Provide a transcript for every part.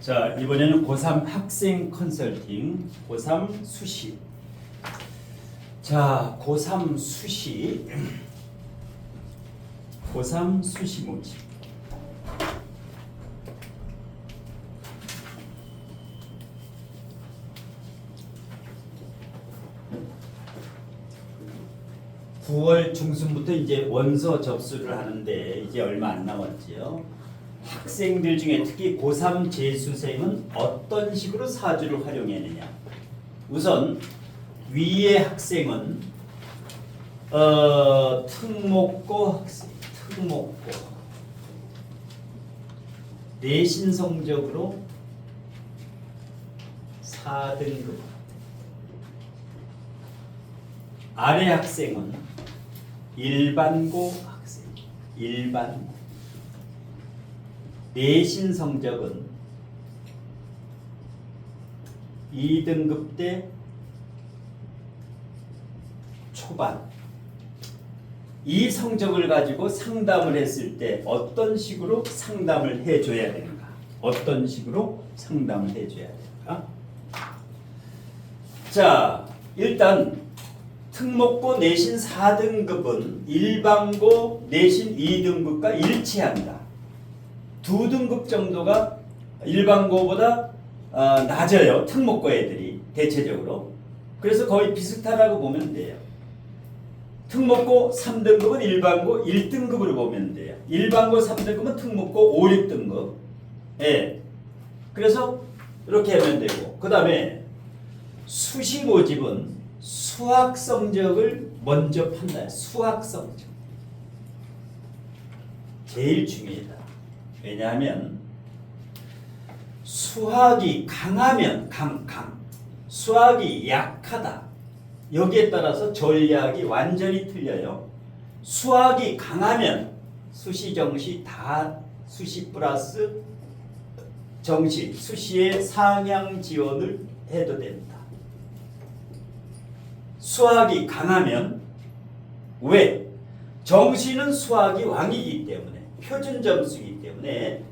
자, 이번에는 고3 학생 컨설팅, 고3 수시. 자, 고3 수시. 고3 수시 모집. 구월 중순부터 이제 원서 접수를 하는데 이제 얼마 안 남았지요. 학생들 중에 특히 고3 재수생은 어떤 식으로 사주를 활용했느냐. 우선 위의 학생은 어, 특목고 학생, 특목고. 내신 성적으로 4등급. 아래 학생은 일반고 학생, 일반고 내신 성적은 2등급 때 초반 이 성적을 가지고 상담을 했을 때 어떤 식으로 상담을 해줘야 되는가? 어떤 식으로 상담을 해줘야 되는가? 자, 일단 특목고 내신 4등급은 일반고 내신 2등급과 일치한다. 두 등급 정도가 일반고보다 어, 낮아요. 특목고 애들이 대체적으로. 그래서 거의 비슷하다고 보면 돼요. 특목고 3등급은 일반고 1등급으로 보면 돼요. 일반고 3등급은 특목고 5, 6등급. 예. 그래서 이렇게 하면 되고. 그 다음에 수시 모집은 수학 성적을 먼저 판단. 수학 성적. 제일 중요하다. 왜냐하면 수학이 강하면 강, 강. 수학이 약하다. 여기에 따라서 전략이 완전히 틀려요. 수학이 강하면 수시 정시 다 수시 플러스 정시 수시의 상향 지원을 해도 된다. 수학이 강하면 왜? 정시는 수학이 왕이기 때문에 표준 점수이기 때문에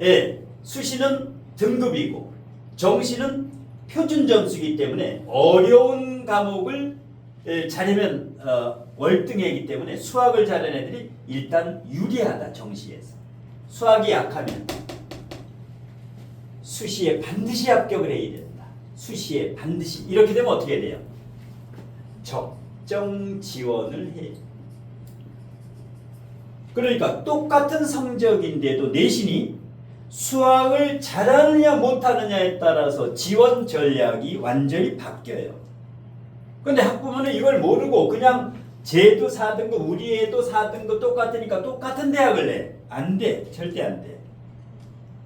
예, 수시는 등급이고 정시는 표준 점수이기 때문에 어려운 과목을 예, 잘하면 어, 월등이기 때문에 수학을 잘하는 애들이 일단 유리하다 정시에서. 수학이 약하면 수시에 반드시 합격을 해야 된다. 수시에 반드시. 이렇게 되면 어떻게 돼요? 적정 지원을 해 그러니까 똑같은 성적인데도 내신이 수학을 잘하느냐 못하느냐에 따라서 지원 전략이 완전히 바뀌어요. 근데 학부모는 이걸 모르고 그냥 쟤도 4등급 우리 애도 4등급 똑같으니까 똑같은 대학을 내. 안 돼. 절대 안 돼.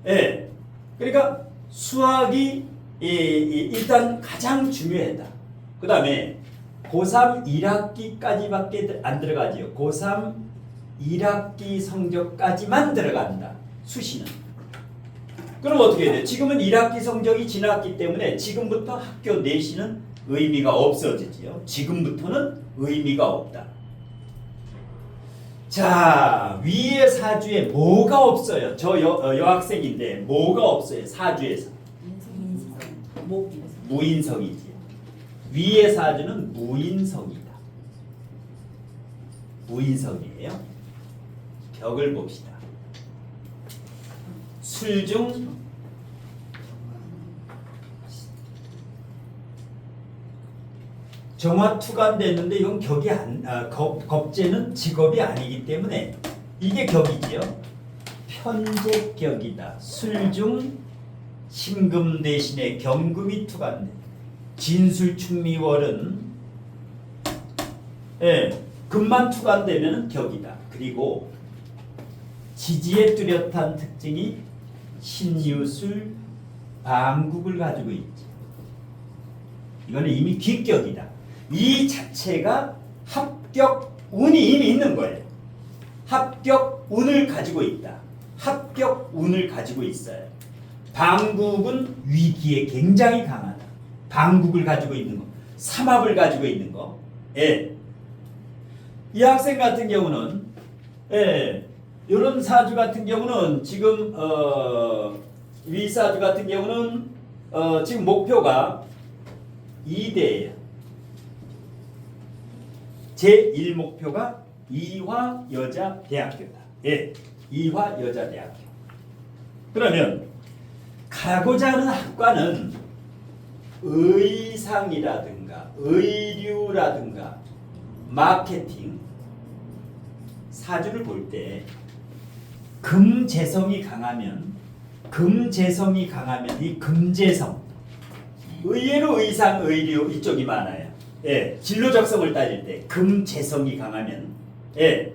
예. 그러니까 수학이 이, 이, 일단 가장 중요하다. 그 다음에 고3 1학기까지밖에 안 들어가지요. 고3 1학기 성적까지만 들어간다. 수시는. 그럼 어떻게 돼? 지금은 1학기 성적이 지났기 때문에 지금부터 학교 내시는 의미가 없어지지요. 지금부터는 의미가 없다. 자, 위의 사주에 뭐가 없어요? 저 여, 어, 여학생인데 뭐가 없어요? 사주에서. 목 무인성이지. 위의 사주는 무인성이다. 무인성이에요. 벽을 봅시다. 술중 정화 투간됐는데 이건 격이 안 아, 겁, 겁제는 직업이 아니기 때문에 이게 격이지요. 편제격이다. 술중 신금 대신에 경금이 투간돼. 진술충미월은 예, 금만 투간되면 격이다. 그리고 지지에 뚜렷한 특징이 신유술 방국을 가지고 있지. 이거는 이미 귀격이다. 이 자체가 합격 운이 이미 있는 거예요. 합격 운을 가지고 있다. 합격 운을 가지고 있어요. 방국은 위기에 굉장히 강하다. 방국을 가지고 있는 거, 삼합을 가지고 있는 거. 예. 이 학생 같은 경우는 예, 이런 사주 같은 경우는 지금 어, 위 이사주 같은 경우는 어, 지금 목표가 2대예요. 제1 목표가 이화 여자 대학교다. 예, 이화 여자 대학교. 그러면 가고자 하는 학과는 의상이라든가 의류라든가 마케팅 사주를 볼때 금재성이 강하면 금재성이 강하면 이 금재성 의외로 의상 의류 이쪽이 많아요. 예, 진로 적성을 따질 때 금재성이 강하면 예.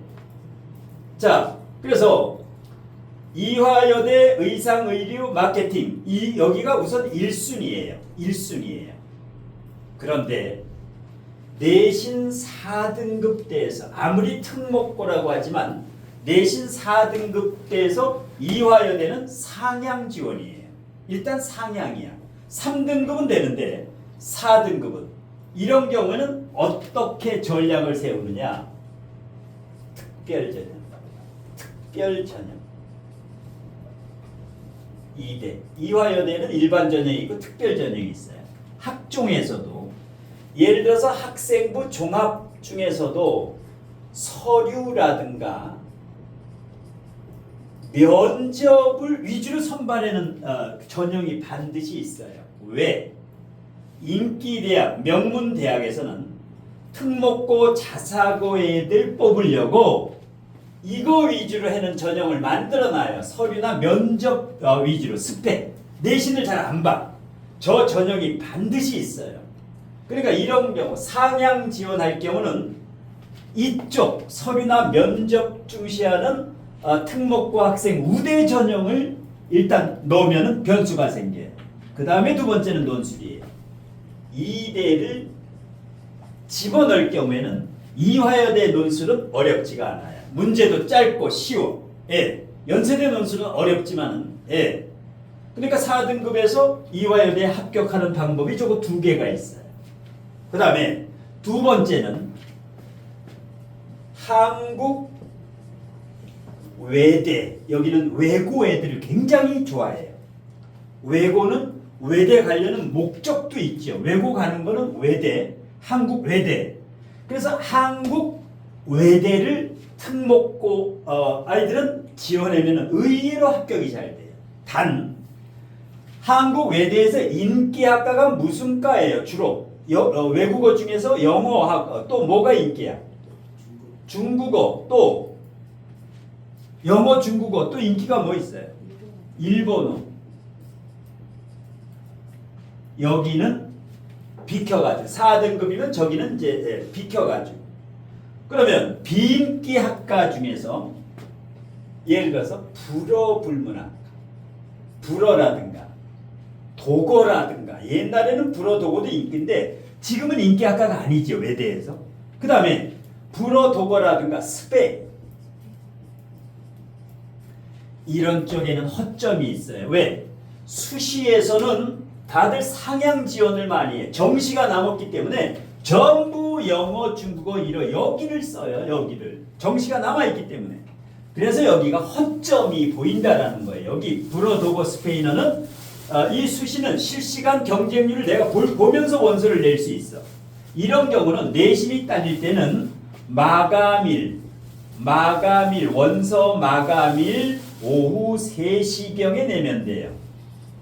자, 그래서 이화여대 의상 의류 마케팅 이 여기가 우선 1순위예요. 1순위예요. 그런데 내신 4등급 대에서 아무리 특목고라고 하지만 내신 4등급 대에서 이화여대는 상향 지원이에요. 일단 상향이야. 3등급은 되는데 4등급은 이런 경우는 어떻게 전략을 세우느냐? 특별 전형. 특별 전형. 2대. 이화여대는 일반 전형이 있고 특별 전형이 있어요. 학종에서도 예를 들어서 학생부 종합 중에서도 서류라든가 면접을 위주로 선발하는 어, 전형이 반드시 있어요. 왜? 인기 대학, 명문 대학에서는 특목고, 자사고 애들 뽑으려고 이거 위주로 하는 전형을 만들어놔요. 서류나 면접 어, 위주로 스펙 내신을 잘 안 봐. 저 전형이 반드시 있어요. 그러니까 이런 경우 상향 지원할 경우는 이쪽 서류나 면접 중시하는 어, 특목고 학생 우대 전형을 일단 넣으면 변수가 생겨요. 그 다음에 두 번째는 논술이에요. 이대를 집어넣을 경우에는 이화여대 논술은 어렵지가 않아요. 문제도 짧고 쉬워. 예. 연세대 논술은 어렵지만은 예. 그러니까 4등급에서 이화여대에 합격하는 방법이 저거 두 개가 있어요. 그 다음에 두 번째는 한국 외대 여기는 외고 애들을 굉장히 좋아해요. 외고는 외대 가려는 목적도 있죠. 외고 가는 거는 외대, 한국 외대. 그래서 한국 외대를 특목고 어, 아이들은 지원하면 의외로 합격이 잘 돼요. 단 한국 외대에서 인기학과가 무슨 과예요? 주로 여, 어, 외국어 중에서 영어학 어, 또 뭐가 인기야? 중국어 또 영어 중국어 또 인기가 뭐 있어요? 일본어. 여기는 비켜가지고 4등급이면 저기는 이제 예, 비켜가지고. 그러면 비인기 학과 중에서 예를 들어서 불어 불문학 불어라든가 도거라든가 옛날에는 불어 도거도 인기인데 지금은 인기 학과가 아니죠 외대에서. 그 다음에 불어 도거라든가 스페 이런 쪽에는 허점이 있어요. 왜? 수시에서는 다들 상향 지원을 많이 해. 정시가 남았기 때문에 전부 영어 중국어 이러 여기를 써요 여기를. 정시가 남아있기 때문에. 그래서 여기가 허점이 보인다라는 거예요. 여기 불어도고 스페인어는 어, 이 수시는 실시간 경쟁률을 내가 볼, 보면서 원서를 낼 수 있어. 이런 경우는 내신이 딸릴 때는 마감일, 마감일, 원서 마감일 오후 3시경에 내면 돼요.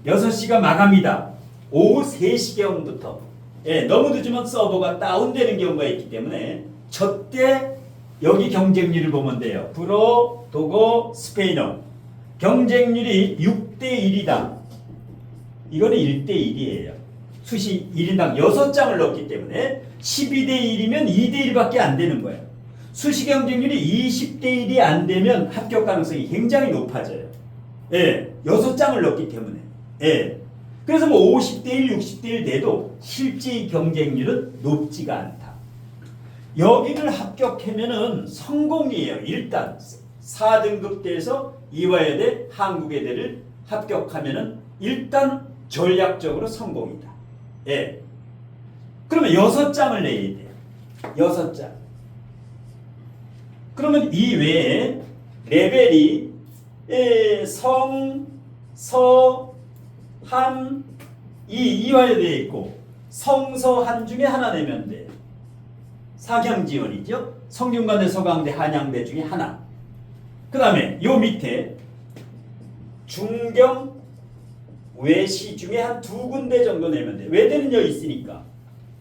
6시가 마감이다. 오후 3시경부터. 예, 너무 늦으면 서버가 다운되는 경우가 있기 때문에 저때 여기 경쟁률을 보면 돼요. 불어, 도고, 스페인어. 경쟁률이 6대 1이다. 이거는 1대 1이에요. 수시 1인당 6장을 넣기 때문에 12대 1이면 2대 1밖에 안 되는 거예요. 수시 경쟁률이 20대 1이 안 되면 합격 가능성이 굉장히 높아져요. 예, 6장을 넣기 때문에. 예. 그래서 뭐 50대 1, 60대 1 돼도 실제 경쟁률은 높지가 않다. 여기를 합격하면은 성공이에요. 일단 4등급 대에서 이화여대, 한국외대를 합격하면은 일단 전략적으로 성공이다. 예. 그러면 여섯 장을 내야 돼요. 여섯 장. 그러면 이 외에 레벨이 예, 성, 서, 한, 이, 이와에 되어 있고 성서 한 중에 하나 내면 돼. 사경지원이죠. 성균관대, 서강대, 한양대 중에 하나. 그 다음에 요 밑에 중경 외시 중에 한 두 군데 정도 내면 돼. 외대는 여기 있으니까.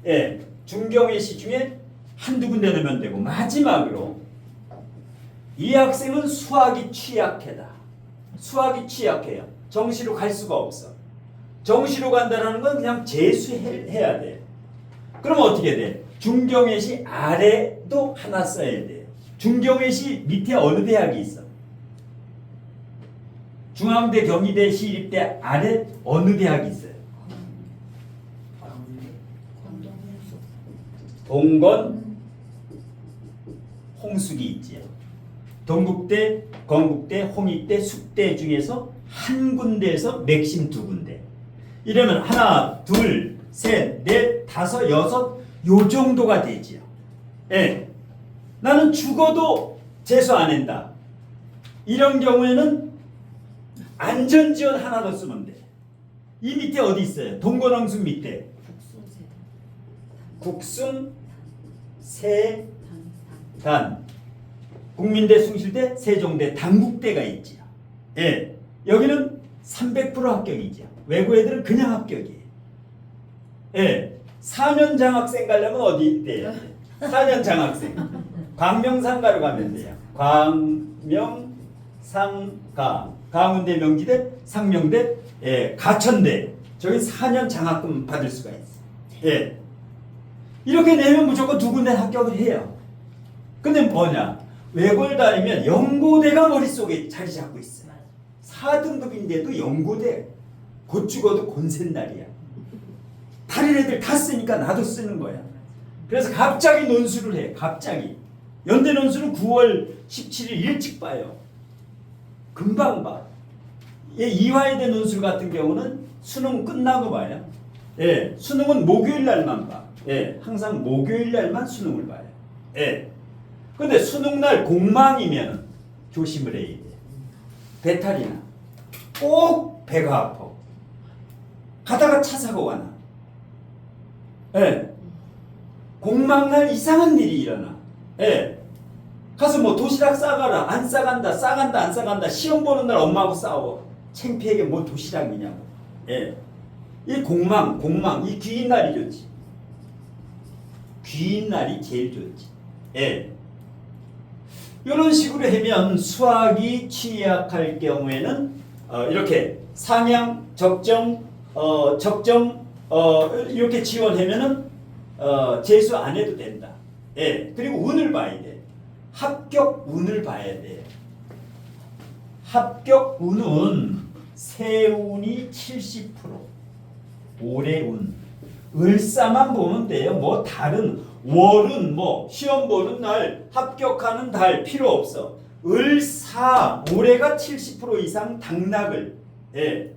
예, 중경 외시 중에 한두 군데 내면 되고 마지막으로 이 학생은 수학이 취약해다. 수학이 취약해요. 정시로 갈 수가 없어. 정시로 간다는 건 그냥 재수해야 돼. 그럼 어떻게 돼? 중경외시 아래도 하나 써야 돼. 중경외시 밑에 어느 대학이 있어? 중앙대, 경희대, 시립대 아래 어느 대학이 있어요? 동건, 홍숙이 있지요. 동국대, 건국대, 홍익대, 숙대 중에서 한 군데에서 맥심 두 군데. 이러면 하나, 둘, 셋, 넷, 다섯, 여섯 요 정도가 되지요. 예. 나는 죽어도 재수 안 한다. 이런 경우에는 안전지원 하나 더 쓰면 돼. 이 밑에 어디 있어요? 동건홍숙 밑에. 국순, 세, 단. 단 국민대 숭실대 세종대 당국대가 있지요. 예. 여기는 300% 합격이죠. 외고 애들은 그냥 합격이에요. 예. 4년 장학생 가려면 어디 돼요? 4년 장학생. 광명상가로 가면 돼요. 광명상가. 강원대 명지대 상명대 예, 가천대. 저기 4년 장학금 받을 수가 있어요. 예. 이렇게 내면 무조건 두 군데 합격을 해요. 근데 뭐냐? 외고를 다니면 연고대가 머릿속에 자리 잡고 있어요. 4등급인데도 연고대. 곧 죽어도 곤센날이야. 다른 애들 다 쓰니까 나도 쓰는 거야. 그래서 갑자기 논술을 해. 갑자기. 연대 논술은 9월 17일 일찍 봐요. 금방 봐. 예, 이화여대 논술 같은 경우는 수능 끝나고 봐요. 예, 수능은 목요일 날만 봐. 예, 항상 목요일 날만 수능을 봐요. 예. 근데 수능 날 공망이면 조심을 해야 돼. 배탈이나 꼭 배가 아파. 가다가 차 사고가 나. 예. 공망 날 이상한 일이 일어나. 예. 가서 뭐 도시락 싸가라 안 싸간다 싸간다 안 싸간다 시험 보는 날 엄마하고 싸워 창피하게 뭐 도시락이냐고 예. 이 공망 공망 이 귀인 날이 좋지 귀인 날이 제일 좋지 예. 이런 식으로 하면 수학이 취약할 경우에는 어, 이렇게 상향 적정 어, 적정 어, 이렇게 지원하면은 어, 재수 안 해도 된다 예. 그리고 운을 봐야 돼 합격 운을 봐야 돼. 합격 운은 세운이 70%, 올해 운. 을사만 보면 돼요. 뭐 다른 월은 뭐 시험 보는 날 합격하는 달 필요 없어. 을사 올해가 70% 이상 당락을 예.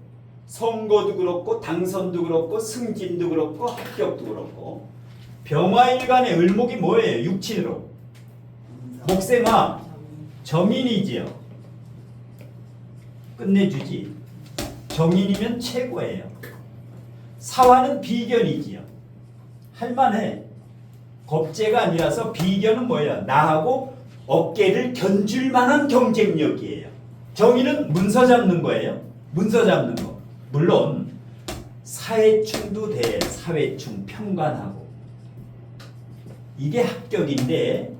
선거도 그렇고 당선도 그렇고 승진도 그렇고 합격도 그렇고 병화일간의 을목이 뭐예요? 육친으로 목생화 정인이지요. 끝내주지. 정인이면 최고예요. 사화는 비견이지요. 할만해. 겁재가 아니라서 비견은 뭐예요? 나하고 어깨를 견줄 만한 경쟁력이에요. 정인은 문서 잡는 거예요. 문서 잡는 거. 물론 사회충도 돼. 사회충 평관하고. 이게 합격인데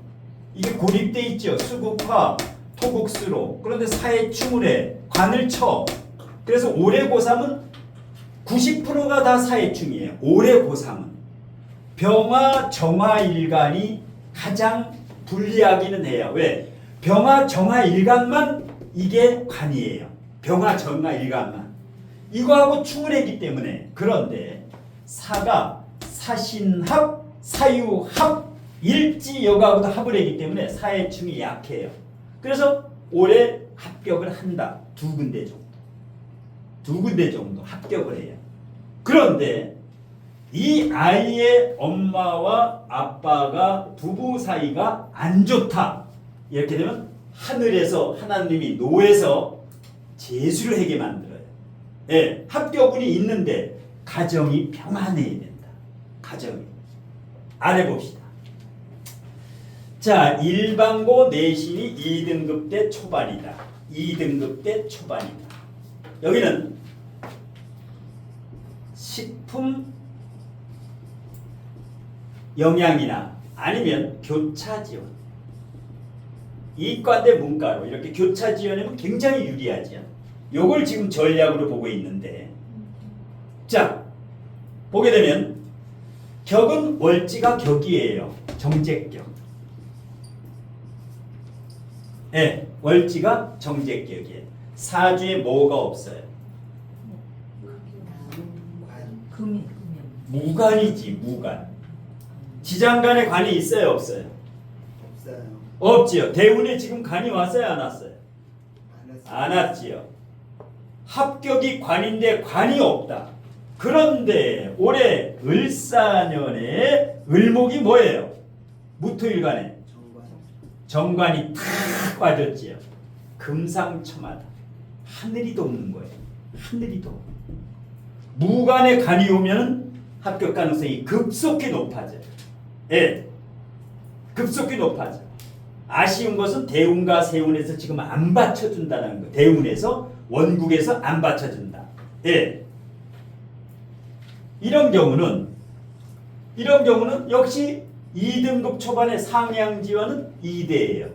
이게 고립돼 있죠. 수국화, 토국수로. 그런데 사회충을 해. 관을 쳐. 그래서 올해 고3은 90%가 다 사회충이에요. 올해 고3은. 병화, 정화 일간이 가장 불리하기는 해요. 왜? 병화, 정화 일간만 이게 관이에요. 병화, 정화 일간만. 이거하고 충을 했기 때문에. 그런데 사가 사신합, 사유합, 일지 여가하고도 합을 했기 때문에 사회충이 약해요. 그래서 올해 합격을 한다. 두 군데 정도. 두 군데 정도 합격을 해요. 그런데 이 아이의 엄마와 아빠가 부부 사이가 안 좋다. 이렇게 되면 하늘에서 하나님이 노에서 재수를 하게 만들어요. 예, 합격운이 있는데 가정이 평안해야 된다. 가정이. 아래 봅시다. 자, 일반고 내신이 2등급 대 초반이다. 2등급 대 초반이다. 여기는 식품 영양이나 아니면 교차 지원. 이과 대 문과로 이렇게 교차 지원하면 굉장히 유리하죠. 요걸 지금 전략으로 보고 있는데 자 보게 되면 격은 월지가 격이에요. 정제격. 예, 월지가 정제격이에요. 사주에 뭐가 없어요? 금이 금이 무관이지 무관. 지장 간에 관이 있어요 없어요? 없어요. 없지요. 대운에 지금 관이 왔어요 안 왔어요? 안 왔지요. 합격이 관인데 관이 없다. 그런데 올해 을사년에 을목이 뭐예요? 무토일간에 정관. 정관이 탁 빠졌지요. 금상첨화다. 하늘이 돕는 거예요. 하늘이 돕. 무관에 간이 오면 합격 가능성이 급속히 높아져요. 예. 급속히 높아져. 아쉬운 것은 대운과 세운에서 지금 안 받쳐준다는 거. 대운에서 원국에서 안 받쳐준다. 예. 이런 경우는 이런 경우는 역시 2등급 초반의 상향 지원은 2대예요.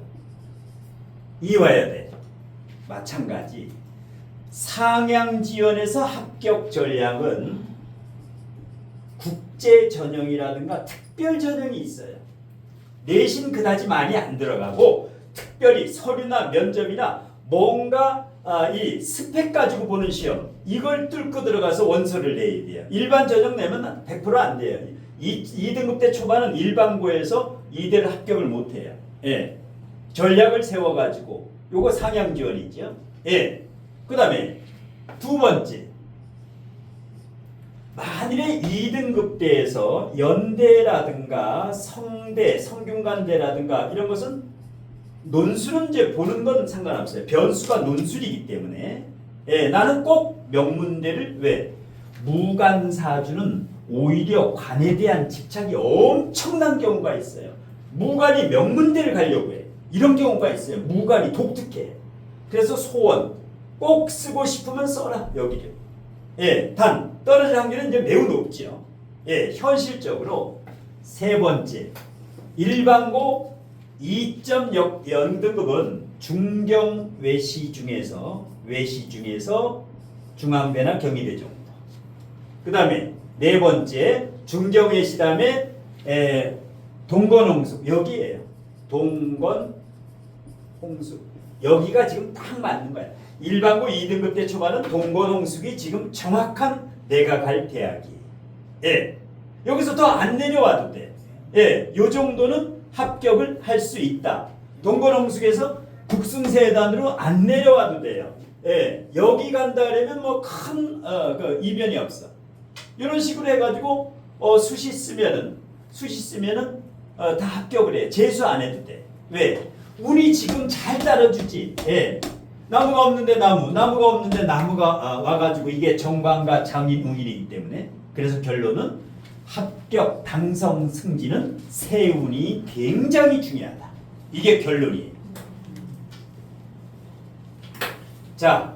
2 와야 돼. 마찬가지. 상향 지원에서 합격 전략은 국제 전형이라든가 특별 전형이 있어요. 내신 그다지 많이 안 들어가고 특별히 서류나 면접이나 뭔가 아, 이 스펙 가지고 보는 시험 이걸 뚫고 들어가서 원서를 내야 돼요. 일반 전형 내면 100%안 돼요. 2, 2등급 때 초반은 일반고에서 이대로 합격을 못 해요. 예. 전략을 세워 가지고 요거 상향 지원이죠. 예. 그다음에 두 번째 만일에 2등급 대에서 연대라든가 성대, 성균관대라든가 이런 것은 논술은 이제 보는 건 상관없어요. 변수가 논술이기 때문에 예, 나는 꼭 명문대를 왜 무관사주는 오히려 관에 대한 집착이 엄청난 경우가 있어요. 무관이 명문대를 가려고 해. 이런 경우가 있어요. 무관이 독특해. 그래서 소원 꼭 쓰고 싶으면 써라 여기를. 예, 단 떨어질 확률은 이제 매우 높죠. 예, 현실적으로 세 번째 일반고 2.0등급은 중경 외시 중에서 외시 중에서 중앙대나 경희대 정도. 그 다음에 네 번째 중경 외시 다음에 에, 동건 홍수 여기에요. 동건 홍수 여기가 지금 딱 맞는 거야. 일반고 2등급 때 초반은 동건 홍숙이 지금 정확한 내가 갈 대학이. 예. 여기서 더 안 내려와도 돼. 예. 요 정도는 합격을 할 수 있다. 동건 홍숙에서 국승세단으로 안 내려와도 돼요. 예. 여기 간다 그러면 뭐큰 어, 그 이변이 없어. 이런 식으로 해가지고 어, 수시 쓰면은 수시 쓰면은 어, 다 합격을 해. 재수 안 해도 돼. 왜? 운이 지금 잘 따라주지. 예. 나무가 없는데 나무, 나무가 없는데 나무가 아, 와가지고 이게 정관과 장인 운이기 때문에 그래서 결론은 합격 당성 승진은 세운이 굉장히 중요하다. 이게 결론이에요. 자,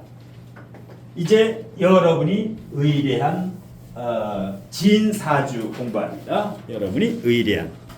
이제 여러분이 의뢰한 어, 진사주 공부합니다. 여러분이 의뢰한